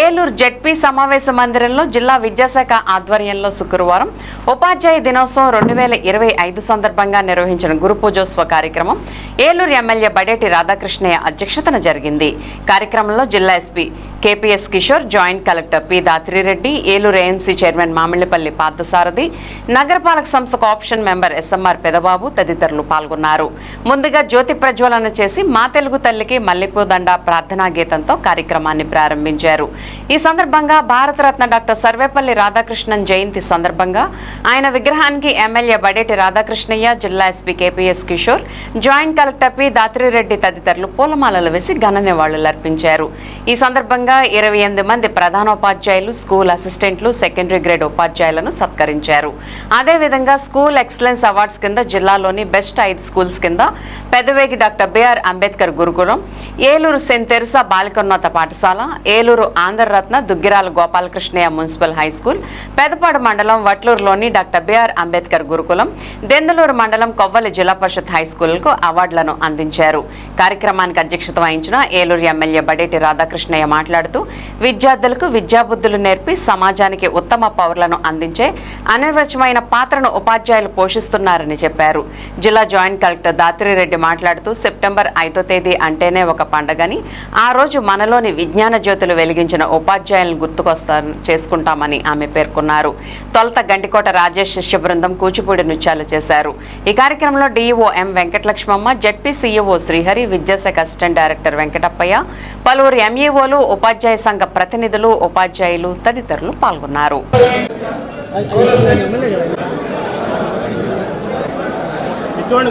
Eluru ZP సమావేశ మందిరంలో జిల్లా విద్యాశాఖ ఆధ్వర్యంలో శుక్రవారం ఉపాధ్యాయ దినోత్సవం రెండు వేల ఇరవై ఐదు సందర్భంగా నిర్వహించిన గురు పూజోత్సవ కార్యక్రమం ఏలూరు ఎమ్మెల్యే బడేటి రాధాకృష్ణయ్య అధ్యక్షతన జరిగింది. కార్యక్రమంలో జిల్లా SP KPS Kishore joint collector P Dhatri Reddy Eluru AMC chairman Mamillapalli Parthasarathy నగరపాలక సంస్థ ఆప్షన్ మెంబర్ ఎస్ఎంఆర్ పెదబాబు తదితరులు పాల్గొన్నారు. ముందుగా జ్యోతి ప్రజ్వలన చేసి మా తెలుగు తల్లికి మల్లెపూదండ ప్రార్థనా గీతంతో కార్యక్రమాన్ని ప్రారంభించారు. ఈ సందర్భంగా భారతరత్న డాక్టర్ సర్వేపల్లి రాధాకృష్ణన్ జయంతి సందర్భంగా ఆయన విగ్రహానికి ఎమ్మెల్యే బడేటి రాధాకృష్ణయ్య జిల్లా SP KPS Kishore joint collector P Dhatri Reddy తదితరులు పూలమాలలు వేసి ఘన నివాళులర్పించారు. ఈ సందర్భంగా ఇరవై ఎనిమిది మంది ప్రధానోపాధ్యాయులు స్కూల్ అసిస్టెంట్లు సెకండరీ గ్రేడ్ ఉపాధ్యాయులను సత్కరించారు. అదేవిధంగా స్కూల్ ఎక్సలెన్స్ అవార్డ్స్ కింద జిల్లాలోని బెస్ట్ ఐదు స్కూల్స్ కింద పెదవేగి డాక్టర్ బిఆర్ అంబేద్కర్ గురుకులం ఏలూరు సెంట్ తెరసా బాలికోన్నత పాఠశాల Eluru Andhra Ratna Duggirala Gopalakrishnaiah municipal high school Pedapadu మండలం వట్లూరులోని డాక్టర్ బిఆర్ అంబేద్కర్ గురుకులం దెందలూరు మండలం కొవ్వలి జిల్లా పరిషత్ హై స్కూల్కు అవార్డులను అందించారు. కార్యక్రమానికి అధ్యక్షత వహించిన ఏలూరు ఎమ్మెల్యే బడేటి రాధాకృష్ణయ్య మాట్లాడుతూ విద్యార్థులకు విద్యాబుద్ధులు నేర్పి సమాజానికి ఉత్తమ పౌరులను అందించే అనిర్వచమైన పాత్రను ఉపాధ్యాయులు పోషిస్తున్నారని చెప్పారు. జిల్లా జాయింట్ కలెక్టర్ దాత్రిరెడ్డి మాట్లాడుతూ సెప్టెంబర్ ఐదో తేదీ అంటేనే ఒక పండగని ఆ రోజు మనలోని విజ్ఞాన జ్యోతులు వెలిగించిన ఉపాధ్యాయులను గుర్తుకొస్తా చేసుకుంటామని ఆమె పేర్కొన్నారు. తొలత గంటికోట రాజేష్ శిష్య బృందం కూచిపూడి నృత్యాలు చేశారు. ఈ కార్యక్రమంలో DEO M Venkatalakshmamma ZP CEO Srihari విద్యాశాఖ అసిస్టెంట్ డైరెక్టర్ వెంకటప్పయ్య పలువురు ఎంఈఓలు ఉపాధ్యాయ సంఘ ప్రతినిధులు ఉపాధ్యాయులు తదితరులు పాల్గొన్నారు. ఇటువంటి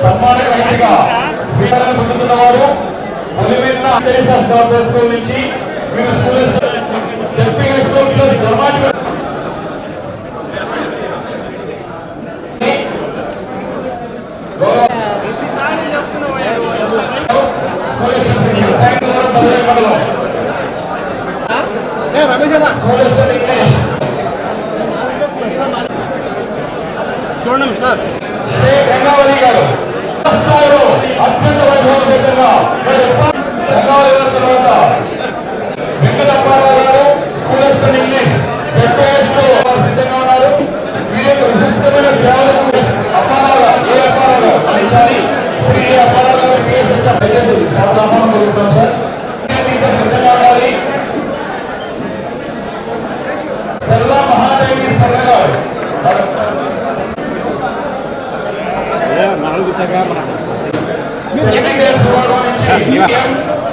సన్మాన వ్యక్తిగా స్వీకారం పొందుతున్న వారు ఒలివెన్న అంతరిక్ష స్కౌట్ స్కూల్ నుంచి మీరు స్కూల్ చెప్పిన స్కూల్ ప్లస్ ధర్మాటి చూడండి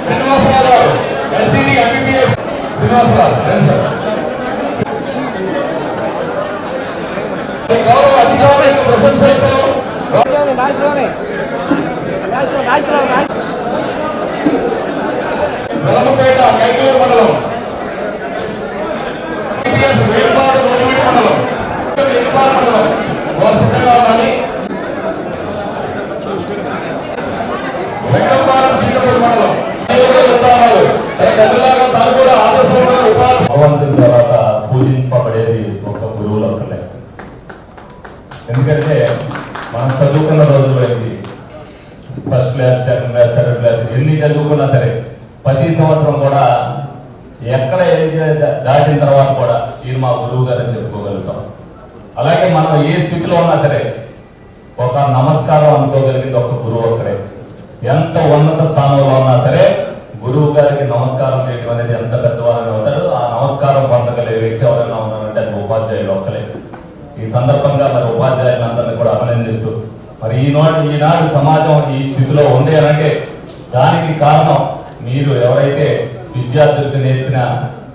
శ్రీనివాసరావు గారు ఎల్సీడీ ఎంబీబీఎస్ శ్రీనివాసరావు రండి సార్ ఈ గౌరవ అధికారుల యొక్క ప్రశంసలతో వెలమపేట కైకలూరు మండలం. వేపాడు నూనెమిడి మండలం. మండలం. వారు సిద్ధంగా ఉండాలి. వెంకటపాలెం మండలం. తాను కూడా ఉపాధి భగవంతుని తర్వాత పూజింపబడేది ఒక గురువులు ఒక్కలే ఎందుకంటే మనం చదువుకున్న రోజుల నుంచి first class second class third class ఎన్ని చదువుకున్నా సరే ప్రతి సంవత్సరం కూడా ఎక్కడ దాటిన తర్వాత కూడా ఈయన మా గురువు గారు అని చెప్పుకోగలుగుతాం. అలాగే మనం ఏ స్థితిలో ఉన్నా సరే ఒక నమస్కారం అనుకోగలిగింది ఒక గురువు ఒక్కడే. ఎంత ఉన్నత స్థానంలో ఉన్నా సరే గురువు గారికి నమస్కారం చేయడం అనేది ఎంత పెద్దవారని ఉంటారు ఆ నమస్కారం పొందగలిగే వ్యక్తి ఎవరైనా ఉన్నారంటే అది ఉపాధ్యాయులు ఒక్కలే. ఈ సందర్భంగా మరి ఉపాధ్యాయులందరినీ కూడా అభినందిస్తూ మరి ఈనాడు ఈనాడు సమాజం ఈ స్థితిలో ఉంది అనంటే దానికి కారణం మీరు ఎవరైతే విద్యార్థులకు నేర్పిన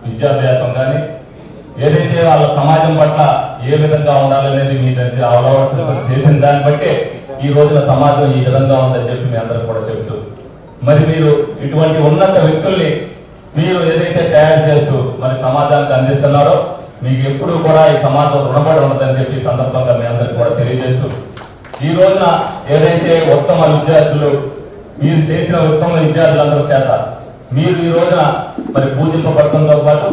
విద్యాభ్యాసం కానీ ఏదైతే వాళ్ళ సమాజం పట్ల ఏ విధంగా ఉండాలనేది మీ దగ్గర అలవాటు చేసిన దాన్ని బట్టే ఈ రోజున సమాజం ఈ విధంగా ఉందని చెప్పి మీ అందరూ కూడా చెప్తూ మరి మీరు ఇటువంటి ఉన్నత వ్యక్తుల్ని మీరు ఏదైతే తయారు చేస్తూ మరి సమాజానికి అందిస్తున్నారో మీకు ఎప్పుడు కూడా ఈ సమాజం రుణపడి ఉండదని చెప్పి ఈ సందర్భంగా మీ అందరికి కూడా తెలియజేస్తూ. ఈ రోజున ఏదైతే ఉత్తమ విద్యార్థులు మీరు చేసిన ఉత్తమ విద్యార్థులందరూ చేత. మీరు ఈ రోజున మరి పూజింపబడటంతో పాటు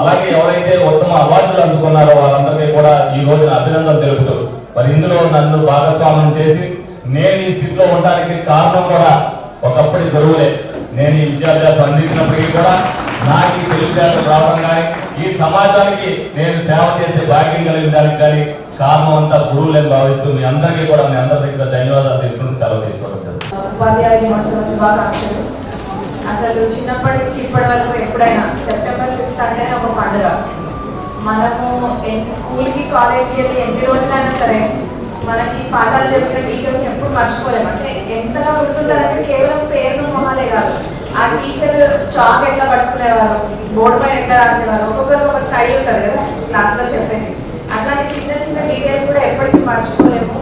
అలాగే ఎవరైతే ఉత్తమ అవార్డులు అందుకున్నారో వాళ్ళందరికీ కూడా ఈ రోజున అభినందనలు తెలుపుతూ మరి ఇందులో నన్ను భాగస్వామ్యం చేసి నేను ఈ స్థితిలో ఉండడానికి కారణం కూడా ఒకప్పటి గురువులే. నేను ఈ విద్యాభ్యాసం అందించినప్పటికీ కూడా నాకు ఈ తెలివితేటలు రావడం కానీ ఈ సమాజానికి నేను సేవ చేసే భాగ్యం కలిగిన దానికి కానీ కారణం అంతా గురువులని భావిస్తూ మీ అందరికీ కూడా మీ అందరి దగ్గర ధన్యవాదాలు తీసుకుని సెలవు తీసుకోవడం జరుగుతుంది. ఉపాధ్యాయ దినోత్సవ శుభాకాంక్షలు. అసలు చిన్నప్పటి నుంచి ఇప్పటి వరకు ఎప్పుడైనా సెప్టెంబర్ ఫిఫ్త్ అంటేనే ఒక పండుగ. మనము స్కూల్కి కాలేజ్కి వెళ్ళి ఎన్ని రోజులైనా సరే మనకి పాఠాలు చెప్పిన టీచర్స్ ఎప్పుడు మర్చిపోలేము. అంటే ఎంతగా గుర్తుంటారంటే కేవలం పేర్లు మొహాలే కాదు. ఆ టీచర్ చాక్ ఎట్లా పట్టుకునేవారు? బోర్డు పైన ఎట్లా రాసేవారు? ఒక్కొక్కరికి ఒక స్టైల్ ఉంటుంది కదా. క్లాస్లో చెప్పేది. అట్లాంటి చిన్న చిన్న డీటెయిల్స్ కూడా ఎప్పటికీ మర్చిపోలేము.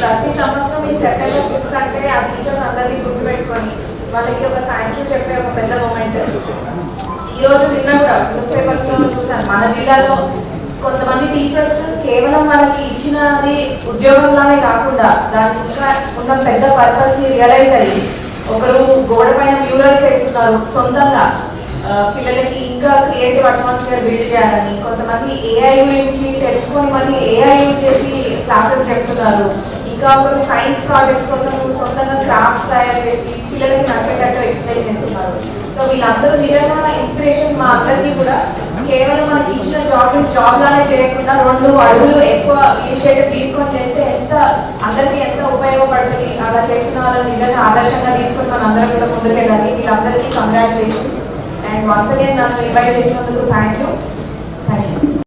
ప్రతి సంవత్సరం ఈ సెప్టెంబర్ ఫిఫ్త్ అంటే ఆ టీచర్స్ అందరినీ గుర్తుపెట్టుకొని వాళ్ళకి ఒక థ్యాంక్ యూ చెప్పే ఒక పెద్ద మూమెంట్ ఈ రోజు నిన్న కూడా న్యూస్ పేపర్స్లో చూసాను మన జిల్లాలో కొంతమంది టీచర్స్ కేవలం వాళ్ళకి ఇచ్చినది ఉద్యోగంలానే కాకుండా దాని ఇంకా ఉన్న పెద్ద పర్పస్ని రియలైజ్ అయ్యి ఒకరు గోడ పైన మ్యూరల్స్ వేస్తున్నారు సొంతంగా. పిల్లలకి ఇంకా క్రియేటివ్ అట్మాస్ఫియర్ బిల్డ్ చేయాలని కొంతమంది ఏఐ గురించి తెలుసుకొని మళ్ళీ ఏఐ యూజ్ చేసి క్లాసెస్ చెప్తున్నారు. ఇంకా ఒకరు సైన్స్ ప్రాజెక్ట్స్ కోసం సొంతంగా క్రాఫ్ట్స్ తయారు చేసి పిల్లలకి నచ్చేటట్టు ఎక్స్ప్లెయిన్ చేస్తున్నారు. సో వీళ్ళందరూ నిజంగా ఇన్స్పిరేషన్ మా అందరికీ కూడా. కేవలం మనకి ఇచ్చిన జాబ్ జాబ్ లానే చేయకుండా రెండు అడుగులు ఎక్కువ ఇనిషియేటివ్ తీసుకొని చేస్తే ఎంత అందరికీ ఎంత ఉపయోగపడుతుంది? అలా చేస్తున్న వాళ్ళని నిజంగా ఆదర్శంగా తీసుకొని మనందరం కూడా ముందుకెళ్ళాలి. వీళ్ళందరికీ కంగ్రాచులేషన్స్ అండ్ వన్స్ అగైన్ నన్ను ఇన్వైట్ చేసినందుకు థ్యాంక్ యూ